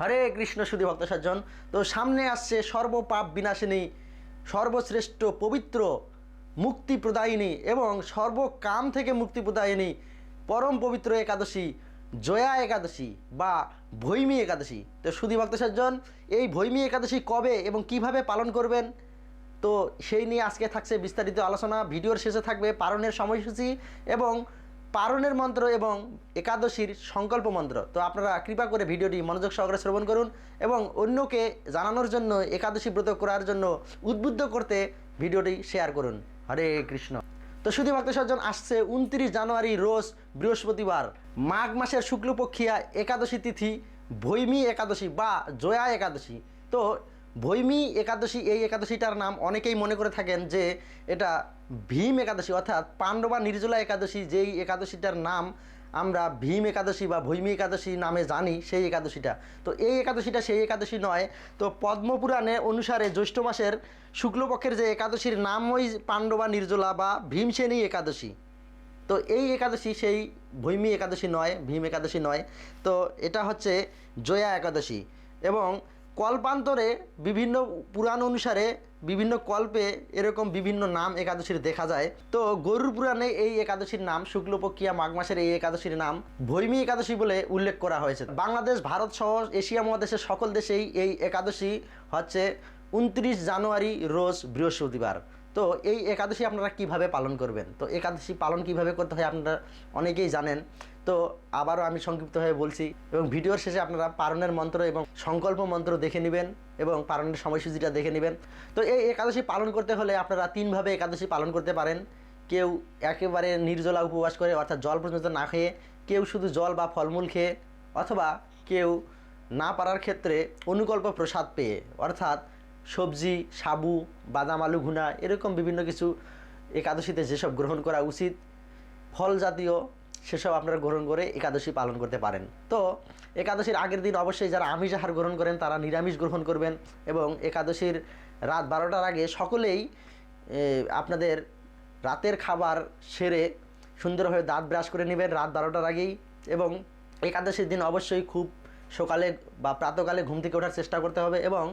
হরে কৃষ্ণ সুধী ভক্ত সজ্জন। তো সামনে আসছে সর্বপাপ বিনাশিনী, সর্বশ্রেষ্ঠ পবিত্র মুক্তি প্রদায়িনী এবং সর্বকাম থেকে মুক্তি প্রদায়িনী পরম পবিত্র একাদশী, জয়া একাদশী বা ভৈমী একাদশী। তো সুধী ভক্ত সজ্জন, এই ভৈমী একাদশী কবে এবং কীভাবে পালন করবেন? তো সেই নিয়ে আজকে থাকছে বিস্তারিত আলোচনা। ভিডিওর শেষে থাকবে পারণের সময়সূচি এবং পারণের মন্ত্র এবং একাদশীর সংকল্প মন্ত্র। তো আপনারা কৃপা করে ভিডিওটি মনোযোগ সহকারে শ্রবণ করুন এবং অন্যকে জানানোর জন্য, একাদশী ব্রত করার জন্য উদ্বুদ্ধ করতে ভিডিওটি শেয়ার করুন। হরে কৃষ্ণ। তো শুধু ভক্ত সজ্জন আসছে উনত্রিশ জানুয়ারি রোজ বৃহস্পতিবার। মাঘ মাসের শুক্লপক্ষিয়া একাদশী তিথি, ভৈমী একাদশী বা জয়া একাদশী। তো ভৈমী একাদশী, এই একাদশীটার নাম অনেকেই মনে করে থাকেন যে এটা ভীম একাদশী, অর্থাৎ পাণ্ডবা নির্জলা একাদশী, যেই একাদশীটার নাম আমরা ভীম একাদশী বা ভৈমী একাদশী নামে জানি, সেই একাদশীটা। তো এই একাদশীটা সেই একাদশী নয়, তো পদ্মপুরাণে অনুসারে জ্যৈষ্ঠ মাসের শুক্লপক্ষের যে একাদশীর নাম ওই পাণ্ডবা নির্জলা বা ভীমসেনী একাদশী। তো এই একাদশী সেই ভৈমী একাদশী নয়, ভীম একাদশী নয়, তো এটা হচ্ছে জয়া একাদশী। এবং কল্পান্তরে বিভিন্ন পুরাণ অনুসারে বিভিন্ন কল্পে এরকম বিভিন্ন নাম একাদশীর দেখা যায়। তো গরুর পুরাণে এই একাদশীর নাম শুক্লপক্ষিয়া মাঘ মাসের এই একাদশীর নাম ভৈমী একাদশী বলে উল্লেখ করা হয়েছে। বাংলাদেশ, ভারত সহ এশিয়া মহাদেশের সকল দেশেই এই একাদশী হচ্ছে উনত্রিশ জানুয়ারি রোজ বৃহস্পতিবার। তো এই একাদশী আপনারা কীভাবে পালন করবেন? তো একাদশী পালন কীভাবে করতে হয় আপনারা অনেকেই জানেন। তো আবারও আমি সংক্ষিপ্তভাবে বলছি এবং ভিডিওর শেষে আপনারা পারণের মন্ত্র এবং সংকল্প মন্ত্র দেখে নেবেন এবং পারণের সময়সূচিটা দেখে নেবেন। তো এই একাদশী পালন করতে হলে আপনারা তিনভাবে একাদশী পালন করতে পারেন। কেউ একেবারে নির্জলা উপবাস করে, অর্থাৎ জল পর্যন্ত না খেয়ে, কেউ শুধু জল বা ফলমূল খেয়ে, অথবা কেউ না পারার ক্ষেত্রে অনুকল্প প্রসাদ পেয়ে, অর্থাৎ সবজি, সাবু, বাদাম, আলু, ঘুনা, এরকম বিভিন্ন কিছু একাদশীতে যেসব গ্রহণ করা উচিত, ফল জাতীয় সেসব আপনারা গ্রহণ করে একাদশী পালন করতে পারেন। তো একাদশীর আগের দিন অবশ্যই যারা আমিষ আহার গ্রহণ করেন, তারা নিরামিষ গ্রহণ করবেন এবং একাদশীর রাত বারোটার আগে সকলেই আপনাদের রাতের খাবার সেরে সুন্দরভাবে দাঁত ব্রাশ করে নেবেন রাত বারোটার আগেই এবং একাদশীর দিন অবশ্যই খুব সকালে বা প্রাতকালে ঘুম থেকে ওঠার চেষ্টা করতে হবে এবং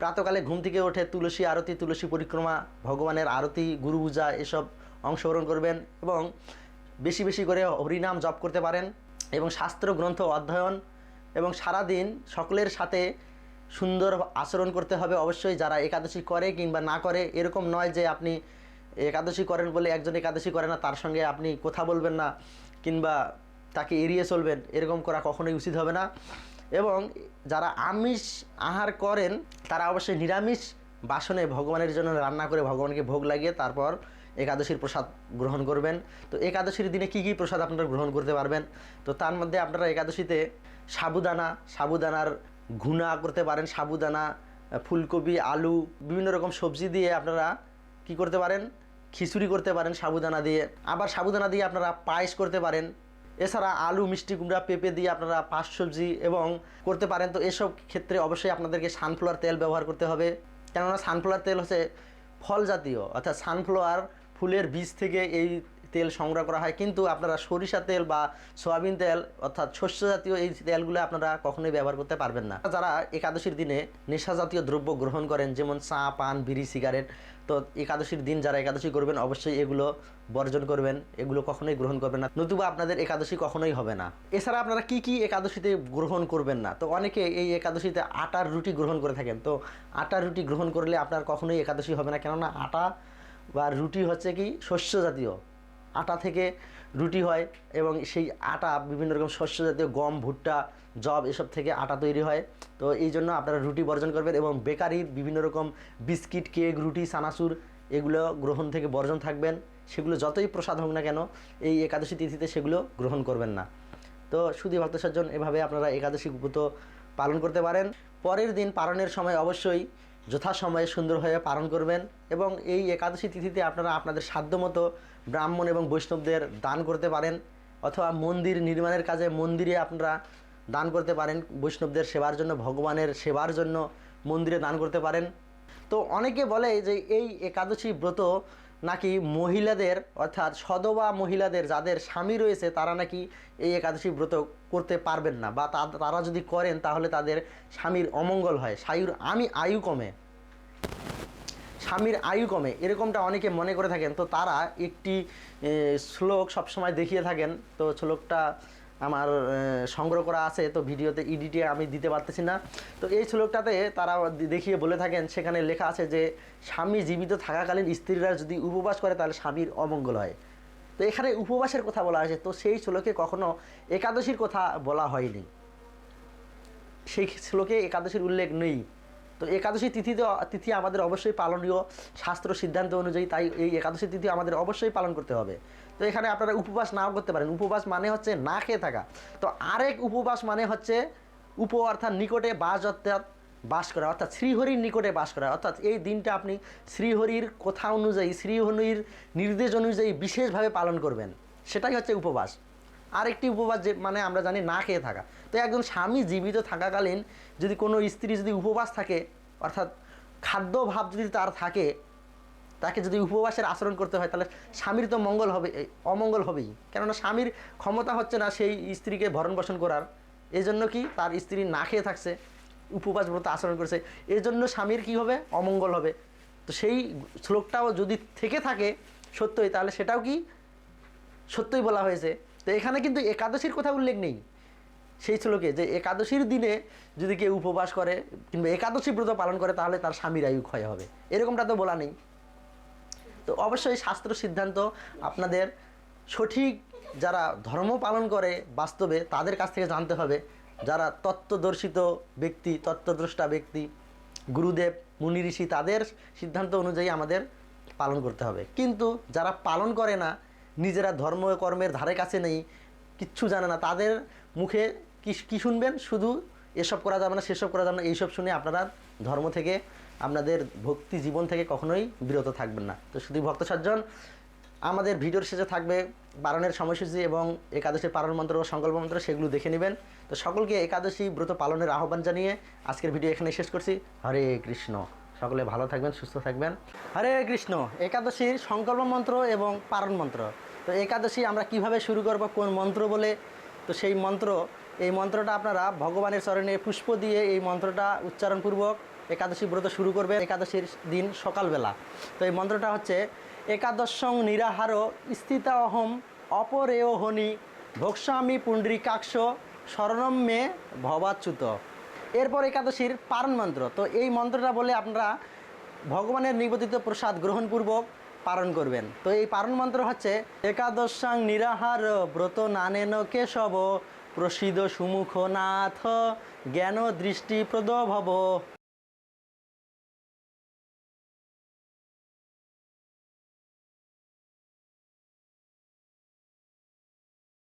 প্রাতকালে ঘুম থেকে ওঠে তুলসী আরতি, তুলসী পরিক্রমা, ভগবানের আরতি, গুরু পূজা, এসব অংশগ্রহণ করবেন এবং বেশি বেশি করে হরিনাম জপ করতে পারেন এবং শাস্ত্র, গ্রন্থ, অধ্যয়ন এবং সারাদিন সকলের সাথে সুন্দর আচরণ করতে হবে। অবশ্যই যারা একাদশী করে কিংবা না করে, এরকম নয় যে আপনি একাদশী করেন বলে একজন একাদশী করে না, তার সঙ্গে আপনি কথা বলবেন না কিংবা তাকে এড়িয়ে চলবেন, এরকম করা কখনোই উচিত হবে না। এবং যারা আমিষ আহার করেন, তারা অবশ্যই নিরামিষ বাসনে ভগবানের জন্য রান্না করে ভগবানকে ভোগ লাগিয়ে তারপর একাদশীর প্রসাদ গ্রহণ করবেন। তো একাদশীর দিনে কী কী প্রসাদ আপনারা গ্রহণ করতে পারবেন? তো তার মধ্যে আপনারা একাদশীতে সাবুদানা, সাবুদানার ঘুনা করতে পারেন, সাবুদানা, ফুলকপি, আলু, বিভিন্ন রকম সবজি দিয়ে আপনারা কি করতে পারেন? খিচুড়ি করতে পারেন সাবুদানা দিয়ে। আবার সাবুদানা দিয়ে আপনারা পায়েস করতে পারেন। এছাড়া আলু, মিষ্টি কুমড়া, পেঁপে দিয়ে আপনারা পাঁচ সবজি এবং করতে পারেন। তো এসব ক্ষেত্রে অবশ্যই আপনাদেরকে সানফ্লাওয়ার তেল ব্যবহার করতে হবে। কেননা সানফ্লাওয়ার তেল হচ্ছে ফল জাতীয় অর্থাৎ সানফ্লাওয়ার ফুলের বীজ থেকে এই তেল সংগ্রহ করা হয়। কিন্তু আপনারা সরিষা তেল বা সয়াবিন তেল, অর্থাৎ শস্য জাতীয় এই তেলগুলো আপনারা কখনোই ব্যবহার করতে পারবেন না। যারা একাদশীর দিনে নেশা জাতীয় দ্রব্য গ্রহণ করেন, যেমন চা, পান, বিড়ি, সিগারেট তো একাদশীর দিন যারা একাদশী করবেন, অবশ্যই এগুলো বর্জন করবেন। এগুলো কখনোই গ্রহণ করবেন না। নতুবা আপনাদের একাদশী কখনোই হবে না। এছাড়া আপনারা কি কি একাদশীতে গ্রহণ করবেন না? তো অনেকে এই একাদশীতে আটার রুটি গ্রহণ করে থাকেন। তো আটার রুটি গ্রহণ করলে আপনার কখনোই একাদশী হবে না। কেননা আটা বা রুটি হচ্ছে কি শস্য জাতীয়। আটা থেকে রুটি হয় এবং সেই আটা বিভিন্ন রকম শস্য জাতীয় গম, ভুট্টা জব এসব থেকে আটা তৈরি হয়। তো এই জন্য আপনারা রুটি বর্জন করবেন এবং বেকারির বিভিন্ন রকম বিস্কিট, কেক, রুটি সানাসুর এগুলো গ্রহণ থেকে বর্জন থাকবেন। সেগুলো যতই প্রসাদ হোক না কেন, এই একাদশী তিথিতে সেগুলো গ্রহণ করবেন না। তো শুধু ভক্ত সজ্জন, এভাবে আপনারা একাদশী ব্রত পালন করতে পারেন। পরের দিন পালনের সময় অবশ্যই যথাসময়ে সুন্দরভাবে পালন করবেন এবং এই একাদশী তিথিতে আপনারা আপনাদের সাধ্যমতো ব্রাহ্মণ এবং বৈষ্ণবদের দান করতে পারেন। অথবা মন্দির নির্মাণের কাজে মন্দিরে আপনারা দান করতে পারেন, বৈষ্ণবদের সেবার জন্য, ভগবানের সেবার জন্য মন্দিরে দান করতে পারেন। তো অনেকে বলে যে এই একাদশী ব্রত নাকি মহিলাদের, অর্থাৎ সদবা মহিলাদের যাদের স্বামী রয়েছে, তারা নাকি এই একাদশী ব্রত করতে পারবেন না, বা তারা যদি করেন তাহলে তাদের স্বামীর অমঙ্গল হয়। সায়ুর আমি আয়ু কমে। স্বামীর আয়ু কমে। এরকমটা অনেকে মনে করে থাকেন। তো তারা একটি শ্লোক সবসময় দেখিয়ে থাকেন। তো শ্লোকটা আমার সংগ্রহ করা আছে, তো ভিডিওতে ইডিটে আমি দিতে পারতেছি না। তো এই শ্লোকটাতে তারা দেখিয়ে বলে থাকেন, সেখানে লেখা আছে যে, স্বামী জীবিত থাকাকালীন স্ত্রীরা যদি উপবাস করে, তাহলে স্বামীর অমঙ্গল হয়। তো এখানে উপবাসের কথা বলা হয়েছে, তো সেই শ্লোকে কখনো একাদশীর কথা বলা হয়নি। সেই শ্লোকে একাদশীর উল্লেখ নেই। তো একাদশী তিথিতে তিথি আমাদের অবশ্যই পালনীয় শাস্ত্র সিদ্ধান্ত অনুযায়ী তাই এই একাদশী তিথি আমাদের অবশ্যই পালন করতে হবে। তো এখানে আপনারা উপবাস নাও করতে পারেন। উপবাস মানে হচ্ছে না খেয়ে থাকা। তো আরেক উপবাস মানে হচ্ছে উপ অর্থাৎ নিকটে বাস অর্থাৎ বাস করা, অর্থাৎ শ্রীহরির নিকটে বাস করা। অর্থাৎ এই দিনটা আপনি শ্রীহরির কথা অনুযায়ী, শ্রীহরির নির্দেশ অনুযায়ী বিশেষভাবে পালন করবেন। সেটাই হচ্ছে উপবাস। আরেকটি উপবাস যে মানে আমরা জানি না খেয়ে থাকা। তো একজন স্বামী জীবিত থাকাকালীন যদি কোনো স্ত্রী যদি উপবাস থাকে, অর্থাৎ খাদ্য ভাব যদি তার থাকে, তাকে যদি উপবাসের আচরণ করতে হয়, তাহলে স্বামীর তো মঙ্গল হবে অমঙ্গল হবেই। কেননা স্বামীর ক্ষমতা হচ্ছে না সেই স্ত্রীকে ভরণ পোষণ করার। এই জন্য কি তার স্ত্রী না খেয়ে থাকছে, উপবাস ব্রত আচরণ করছে। এই জন্য স্বামীর কি হবে? অমঙ্গল হবে। তো সেই শ্লোকটাও যদি থেকে থাকে সত্যই, তাহলে সেটাও কি সত্যই বলা হয়েছে। তো এখানে কিন্তু একাদশীর কথা উল্লেখ নেই। সেই শ্লোকে যে একাদশীর দিনে যদি কেউ উপবাস করে, কিংবা একাদশী ব্রত পালন করে, তাহলে তার স্বামীর আয়ু ক্ষয় হবে। এরকমটা তো বলা নেই। তো অবশ্যই শাস্ত্র সিদ্ধান্ত আপনাদের সঠিক যারা ধর্ম পালন করে, বাস্তবে তাদের কাছ থেকে জানতে হবে। যারা তত্ত্বদর্শিত ব্যক্তি, তত্ত্বদ্রষ্টা ব্যক্তি, গুরুদেব, মুনি, ঋষি, তাদের সিদ্ধান্ত অনুযায়ী আমাদের পালন করতে হবে। কিন্তু যারা পালন করে না নিজেরা ধর্ম কর্মের ধারে কাছে নেই, কিচ্ছু জানে না। তাদের মুখে কি, কী শুনবেন? শুধু এসব করা যাবে না, সেসব করা যাবে না, এইসব শুনে আপনারা ধর্ম থেকে, আপনাদের ভক্তি জীবন থেকে কখনোই বিরত থাকবেন না। তো শুধু ভক্ত সজ্জন আমাদের ভিডিওর শেষে থাকবে পালনের সময়সূচি এবং একাদশী পালন মন্ত্র ও সংকল্প মন্ত্র, সেগুলো দেখে নেবেন। তো সকলকে একাদশী ব্রত পালনের আহ্বান জানিয়ে আজকের ভিডিও এখানে শেষ করছি। হরে কৃষ্ণ। সকলে ভালো থাকবেন, সুস্থ থাকবেন। হরে কৃষ্ণ একাদশীর সংকল্প মন্ত্র এবং পারণ মন্ত্র। তো একাদশী আমরা কীভাবে শুরু করব, কোন মন্ত্র বলে? তো সেই মন্ত্র, এই মন্ত্রটা আপনারা ভগবানের চরণে পুষ্প দিয়ে এই মন্ত্রটা উচ্চারণপূর্বক একাদশী ব্রত শুরু করবে একাদশীর দিন সকালবেলা। তো এই মন্ত্রটা হচ্ছে, একাদশং নিরাহার স্থিতা অহম অপরেয় হনি ভোক্সামি পুণ্ডরিকাক্ষ শরণম মে ভবাচ্যুত। এরপর একাদশীর পারণ মন্ত্র। তো এই মন্ত্রটা বলে আপনারা ভগবানের নিবেদিত প্রসাদ গ্রহণপূর্বক পালন করবেন। তো এই পারণ মন্ত্র হচ্ছে, একাদশাং নিরাহার ব্রত নানেন কেশব, প্রসিদ্ধ সুমুখ নাথ জ্ঞান দৃষ্টি প্রদ ভব